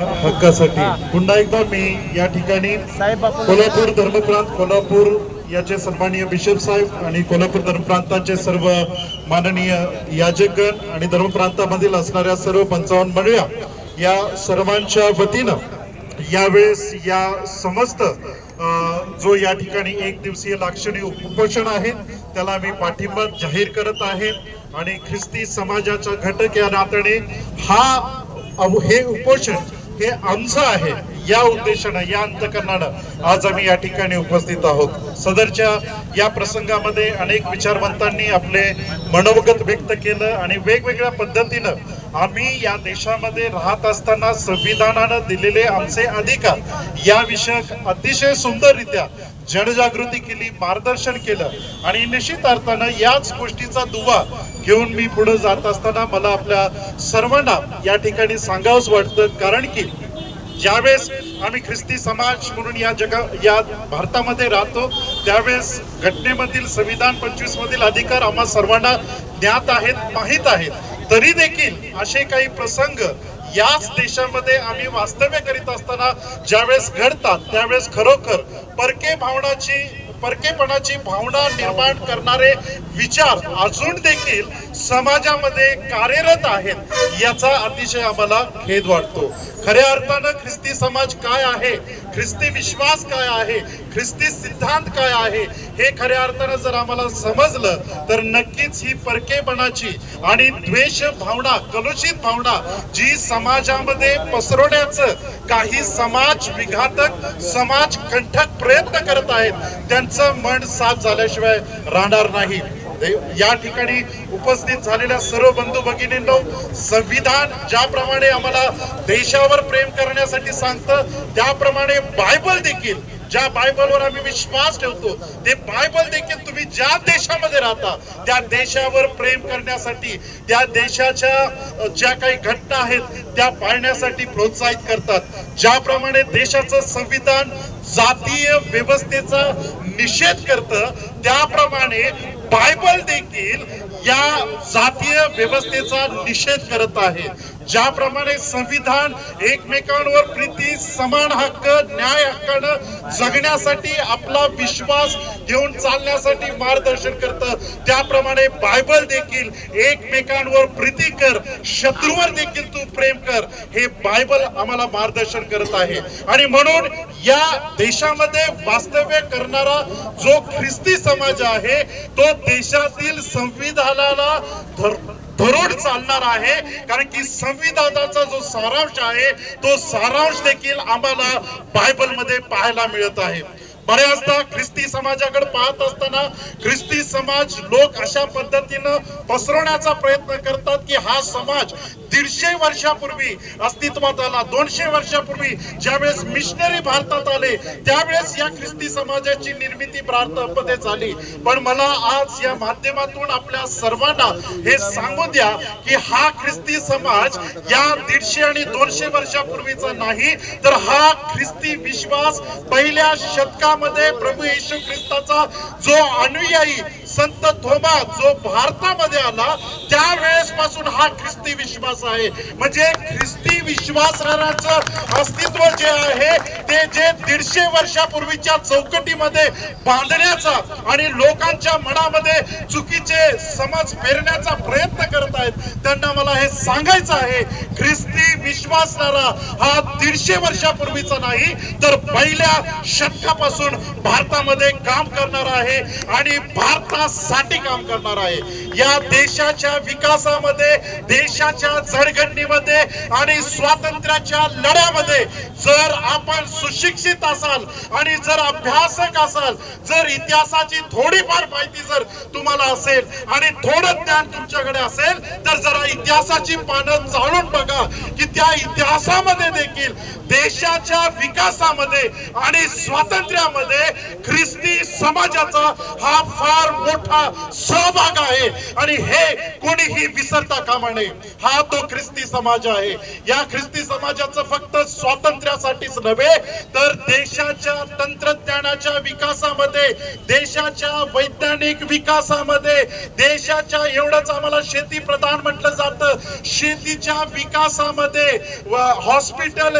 हक्कासाठी. पुन्हा एकदा मी या ठिकाणी कोल्हापूर धर्मप्रांत कोल्हापूर याचे सन्माननीय बिशप साहेब आणि कोल्हापूर धर्मप्रांताचे सर्व माननीय याजकगण आणि धर्मप्रांतामधील असणाऱ्या सर्व पंचावन्न मंडळ्या या सर्वांच्या वतीनं यावेळेस या समस्त जो या ठिकाणी एक दिवसीय लाक्षणिक उपोषण आहे त्याला मी पाठिंबा जाहीर करत आहे आणि ख्रिस्ती समाजाचा घटक या नात्याने हा हे उपोषण हे आमचं आहे या उद्देशानं या अंतकरणानं आज आम्ही या ठिकाणी उपस्थित आहोत. सदरच्या या प्रसंगामध्ये अनेक विचारवंतांनी आपले मनोगत व्यक्त केलं आणि वेगवेगळ्या पद्धतीनं आम्ही या देशामध्ये राहत असताना संविधानानं दिलेले आमचे अधिकार या विषयक अतिशय सुंदररित्या जनजागृती केली मार्गदर्शन केलं आणि निश्चित अर्थानं याच गोष्टीचा दुवा घेऊन मी पुढे जात असताना मला आपल्या सर्वांना या ठिकाणी सांगावंच वाटतं. कारण की ज्यावेळेस आम्ही ख्रिस्ती समाज म्हणून या जगा या भारतामध्ये राहतो त्यावेळेस घटनेमधील संविधान पंचवीस मधील अधिकार आम्हा सर्वांना ज्ञात आहेत माहीत आहेत. तरी देखील असे काही प्रसंग याच देशामध्ये आम्ही वास्तव्य करीत असताना ज्यावेळेस घडतात त्यावेळेस खरोखर परके भावनाची परकेपणाची भावना निर्माण करणारे विचार अजून देखील समाजामध्ये कार्यरत आहेत याचा अतिशय आम्हाला खेद वाटतो. खऱ्या अर्थानं ख्रिस्ती समाज काय आहे? ख्रिस्ती विश्वास काय आहे? ख्रिस्ती सिद्धांत काय आहे? हे खऱ्या अर्थानं जर आम्हाला समजलं तर नक्कीच ही परकेपणाची आणि द्वेष भावना कलुषित भावना जी समाजामध्ये पसरवण्याचं काही समाज विघातक समाज कंठक प्रयत्न करत आहेत त्यांचं मन साफ झाल्याशिवाय राहणार नाही. या ठिकाणी उपस्थित झालेल्या सर्व बंधू भगिनींनो संविधान ज्याप्रमाणे आम्हाला देशावर प्रेम करण्यासाठी सांगतं त्याप्रमाणे बायबल देखील ज्या बायबलवर आम्ही विश्वास ठेवतो ते बायबल देखील तुम्ही ज्या देशामध्ये राहता त्या देशावर प्रेम करण्यासाठी त्या देशाच्या ज्या काही घटना आहेत त्या पाळण्यासाठी प्रोत्साहित करतात. ज्याप्रमाणे देशाचं संविधान जातीय व्यवस्थेचा निषेध करतं त्याप्रमाणे बायबल देखील या जातीय व्यवस्थेचा निषेध करत आहे. ज्याप्रमाणे संविधान एकमेकांवर प्रीती समान हक्क न्याय हक्कानं जगण्यासाठी आपला विश्वास घेऊन चालण्यासाठी मार्गदर्शन करतं. त्याप्रमाणे बायबल देखील एकमेकांवर प्रीती कर शत्रूवर देखील तू प्रेम कर हे बायबल आम्हाला मार्गदर्शन करत आहे. आणि म्हणून या देशामध्ये वास्तव्य करणारा जो ख्रिस्ती समाज आहे तो देशातील संविधानाला धरतो दरोड चालणार आहे. कारण की संविधानाचा जो सारांश आहे तो सारांश देखील आम्हाला बायबलमध्ये पाहायला मिळत आहे. बऱ्याचदा ख्रिस्ती समाजाकडे पाहत असताना ख्रिस्ती समाज लोक अशा पद्धतीनं पसरवण्याचा प्रयत्न करतात की हा समाज दीडशे वर्षापूर्वी अस्तित्वात आला दोनशे वर्षापूर्वी ज्यावेळेस मिशनरी भारतात आले त्यावेळेस या ख्रिस्ती समाजाची निर्मिती भारतामध्ये झाली. पण मला आज या माध्यमातून आपल्या सर्वांना हे सांगू द्या की हा ख्रिस्ती समाज या दीडशे आणि दोनशे वर्षापूर्वीचा नाही तर हा ख्रिस्ती विश्वास पहिल्या शतकामध्ये प्रभू येशू ख्रिस्ताचा जो अनुयायी संत थोमा जो भारतामध्ये आला त्यावेळेस पासून हा ख्रिस्ती विश्वास आहे. म्हणजे ख्रिस्ती विश्वासाचं अस्तित्व जे आहे ते जे दीडशे वर्षापूर्वीच्या चौकटीमध्ये बांधण्याचा आणि लोकांच्या मनामध्ये चुकीचे समज फेरण्याचा प्रयत्न करत आहेत त्यांना मला हे सांगायचं आहे ख्रिस्ती विश्वासणारा हा दीडशे वर्षापूर्वीचा नाही तर पहिल्या शतकापासून भारतामध्ये काम करणार आहे आणि भारतासाठी काम करणार आहे. या देशाच्या विकासामध्ये देशाच्या जडगडणीमध्ये आणि स्वातंत्र्याच्या लढ्यामध्ये जर आपण सुशिक्षित असाल आणि जर अभ्यासक असाल जर इतिहासाची थोडीफार माहिती जर तुम्हाला असेल आणि थोडं ज्ञान तुमच्याकडे असेल तर जरा इतिहासाची पानं जाणून बघा की त्या इतिहासामध्ये देखील देशाच्या विकासामध्ये आणि स्वातंत्र्यामध्ये ख्रिस्ती समाजाचा हा फार मोठा सहभाग आहे. आणि हे कोणीही विसरता कामा नये. हा तो ख्रिस्ती समाज आहे. या ख्रिस्ती समाजाचं फक्त स्वातंत्र्यासाठीच नव्हे तर देशाच्या तंत्रज्ञानाच्या विकासामध्ये देशाच्या वैज्ञानिक विकासामध्ये देशाच्या एवढंच आम्हाला शेती प्रधान म्हटलं जातं. शेतीच्या विकासामध्ये हॉस्पिटल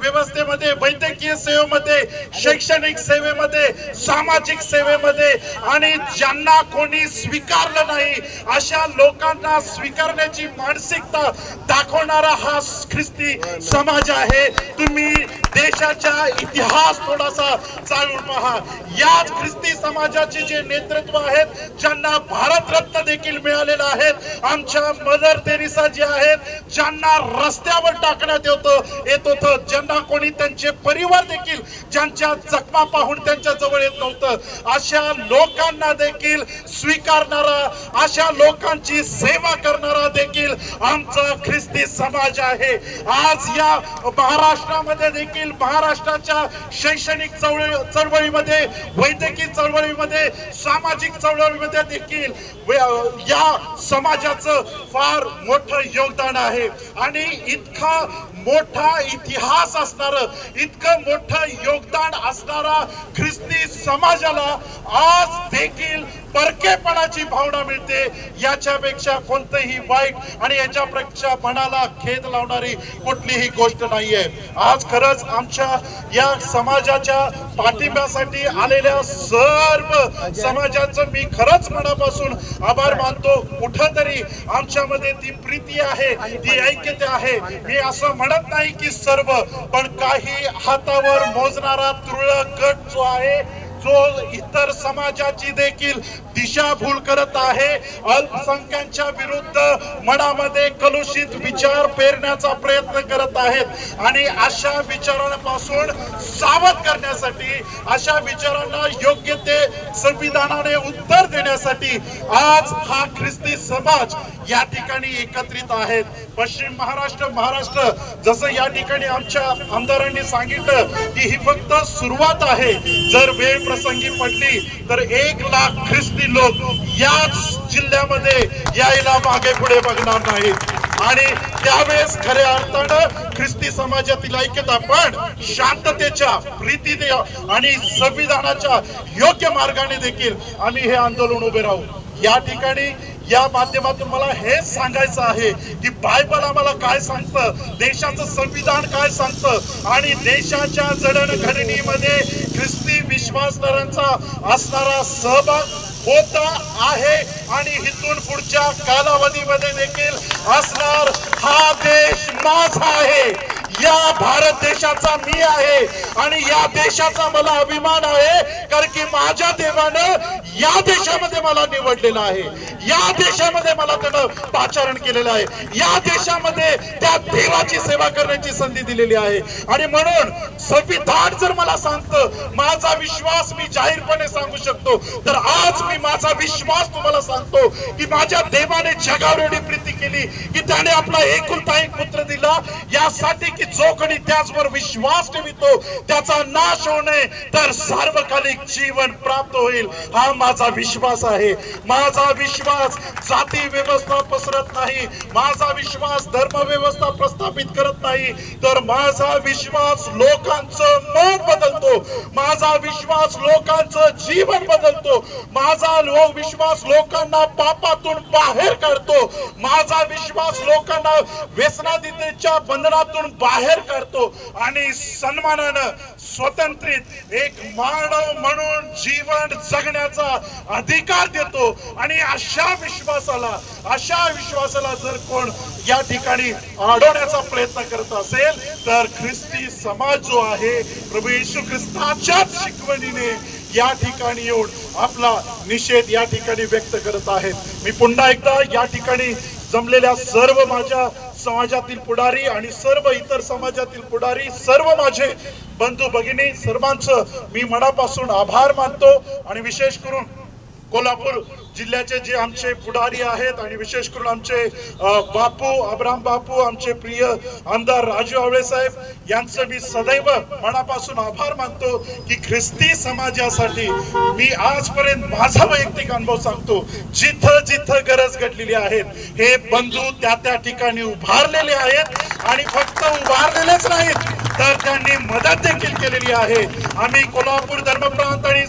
व्यवस्थेमध्ये वैद्यकीय सेवेमध्ये शैक्षणिक सेवेमध्ये सामाजिक सेवेमध्ये आणि ज्यांना कोणी स्वीकारलं नाही अशा लोकांना स्वीकारण्याची मानसिकता दाखवणारा हा ख्रिस्ती समाज आहे. तुम्ही देशाचा इतिहास थोडासा चालून पहा. याच ख्रिस्ती समाजाचे जे नेतृत्व आहेत ज्यांना भारतरत्न देखील मिळालेलं आहे आमच्या मदर तेरेसा जे आहेत ज्यांना रस्त्यावर टाकण्यात येतं येत होतं. ज्यांना कोणी त्यांचे परिवार देखील ज्यांच्या जखमा पाहून त्यांच्या जवळ येत नव्हतं. अशा लोकांना देखील स्वीकारणारा अशा लोकांची सेवा करणारा देखील आमचा ख्रिस्ती समाज आहे. आज या महाराष्ट्रामध्ये देखील महाराष्ट्राच्या शैक्षणिक चळवळी चळवळीमध्ये वैद्यकीय चळवळीमध्ये सामाजिक चळवळीमध्ये देखील या समाजाचं फार मोठं योगदान आहे. आणि इतका मोठा इतिहास असणार इतकं मोठं योगदान असणारा ख्रिस्ती समाजाला आज देखील परकेपणाची भावना मिळते. याच्यापेक्षा कोणतंही वाईट आणि याच्यापेक्षा मनाला खेद लावणारी कुठलीही गोष्ट नाहीये. आज खरंच आमच्या या समाजाच्या पाठिंब्यासाठी आलेल्या सर्व समाजाचं मी खरंच मनापासून आभार मानतो. कुठंतरी आमच्यामध्ये ती प्रीती आहे ती ऐक्यता आहे. मी असं म्हणत नाही की सर्व पण काही हातावर मोजणारा तुरळक गट जो आहे जो इतर समाजाची देखील दिशाभूल करत आहे अल्पसंख्यांच्या विरुद्ध मनामध्ये कलुषित विचार पेरण्याचा प्रयत्न करत आहेत. आणि अशा विचारांपासून सावध करण्यासाठी अशा विचारांना योग्य ते संविधानाने उत्तर देण्यासाठी आज हा ख्रिस्ती समाज या ठिकाणी एकत्रित आहेत पश्चिम महाराष्ट्र महाराष्ट्र जसं या ठिकाणी आमच्या आमदारांनी सांगितलं की ही फक्त सुरुवात आहे. जर वेळ प्रसंगी पडली तर एक लाख ख्रिस्ती लोक याच जिल्ह्यामध्ये यायला मागे पुढे बघणार नाहीत. आणि त्यावेळेस खऱ्या अर्थानं ख्रिस्ती समाजातील ऐक्यता पण शांततेच्या प्रीतीने आणि संविधानाच्या योग्य मार्गाने देखील आम्ही हे आंदोलन उभे राहू. या ठिकाणी या माध्यमातून मला हेच सांगायचं आहे की बायबल आम्हाला काय सांगतं? देशाचं संविधान काय सांगतं? आणि देशाच्या जडणघडणीमध्ये ख्रिस्ती विश्वासदारांचा असणारा सहभाग होता आहे आणि इथून पुढच्या कालावधीमध्ये देखील असणार हा देश माझा आहे. या भारत देशाचा मी आहे आणि या देशाचा मला अभिमान आहे कारण की माझ्या देवानं या देशामध्ये मला निवडलेलं आहे. या देशामध्ये मला त्यानं पाचारण केलेलं आहे. या देशामध्ये त्या देवाची सेवा करण्याची संधी दिलेली आहे. आणि म्हणून संविधान जर मला सांगतं माझा विश्वास मी जाहीरपणे सांगू शकतो तर आज मी माझा विश्वास तुम्हाला सांगतो की माझ्या देवाने जगावर एवढी प्रीती केली की त्याने आपला एकुलता एक पुत्र दिला. यासाठी की जो कोणी त्याचवर विश्वास ठेवितो त्याचा नाश होऊ नये तर सार्वकालिक जीवन प्राप्त होईल. हा माझा विश्वास आहे. माझा विश्वास जाती व्यवस्था पसरत नाही. माझा विश्वास धर्म व्यवस्था प्रस्थापित करत नाही. तर माझा विश्वास लोकांचं मन बदलतो. माझा विश्वास लोकांचं जीवन बदलतो. माझा लो विश्वास लोकांना पापातून बाहेर काढतो. माझा विश्वास लोकांना व्यसनादितेच्या बंधनातून बाहेर करतो आणि सन्मानानं स्वतंत्रित एक मानव म्हणून जीवन जगण्याचा अधिकार देतो. आणि अशा विश्वासाला अशा विश्वासाला जर कोण या ठिकाणी अडवण्याचा प्रयत्न करत असेल तर ख्रिस्ती समाज जो आहे प्रभू येशू ख्रिस्ताच्याच शिकवणीने या ठिकाणी येऊन आपला निषेध या ठिकाणी व्यक्त करत आहेत. मी पुन्हा एकदा या ठिकाणी जमलेल्या सर्व माझ्या समाजातील पुढारी आणि सर्व इतर समाजातील पुढारी सर्व माझे बंधू भगिनी सर्वांचं मी मनापासून आभार मानतो आणि विशेष करून कोल्हापूर जिल्ह्याचे जे आमचे पुढारी आहेत आणि विशेष करून आमचे बापू अब्राम बापू आमचे प्रिय आमदार राजू आवळे साहेब यांचं मी सदैव मनापासून आभार मानतो की ख्रिस्ती समाजासाठी मी आजपर्यंत माझा वैयक्तिक अनुभव सांगतो जिथं जिथं गरज घडलेली आहेत हे बंधू त्या त्या ठिकाणी उभारलेले आहेत आणि फक्त उभारलेलेच नाहीत तर त्यांनी मदत देखील केलेली आहे. आम्ही कोल्हापूर धर्मप्रांत आणि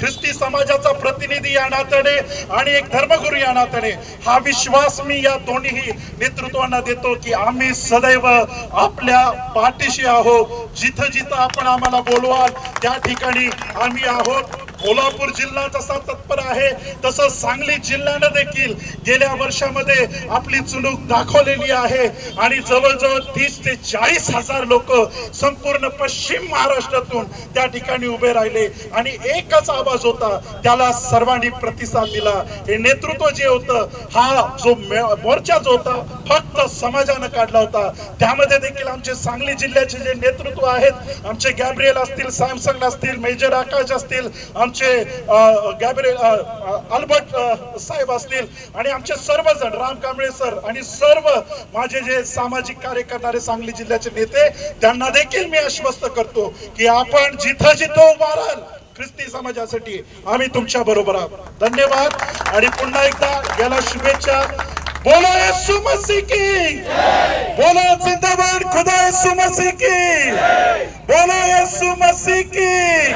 ख्रिस्ती समाजाचा प्रतिनिधी या नात्याने आणि एक धर्मगुरू या नात्याने हा विश्वास मी या दोन्ही नेतृत्वांना देतो की आम्ही सदैव आपल्या पाठीशी आहोत. जिथं जिथं आपण आम्हाला बोलवाल त्या ठिकाणी आम्ही आहोत. कोल्हापूर जिल्हा जसा तत्पर आहे. तसं सांगली जिल्ह्यानं देखील गेल्या वर्षामध्ये आपली चुणूक दाखवलेली आहे. आणि जवळजवळ तीस ते चाळीस हजार लोक संपूर्ण पश्चिम महाराष्ट्रातून त्या ठिकाणी उभे राहिले. आणि एकच आवाज होता त्याला सर्वांनी प्रतिसाद दिला. हे नेतृत्व जे होतं हा जो मोर्चा जो होता फक्त समाजानं काढला होता. त्यामध्ये देखील आमचे सांगली जिल्ह्याचे जे नेतृत्व आहेत आमचे गॅब्रियल असतील सॅमसंग असतील मेजर आकाश असतील आमचे अ, अल्बर्ट साहेब असतील आणि आमचे सर्वजण राम कांबळे सर आणि सर्व माझे जे सामाजिक कार्य करणारे सांगली जिल्ह्याचे नेते त्यांना देखील मी आश्वस्त करतो की आपण जिथं जिथं उभा राहाल ख्रिस्ती समाजासाठी आम्ही तुमच्या बरोबर आहोत. धन्यवाद. आणि पुन्हा एकदा याला शुभेच्छा. बोला येसू मसीह की. बोला जिंदाबाद खुदा येसू मसीह की. बोला येसू मसीह की.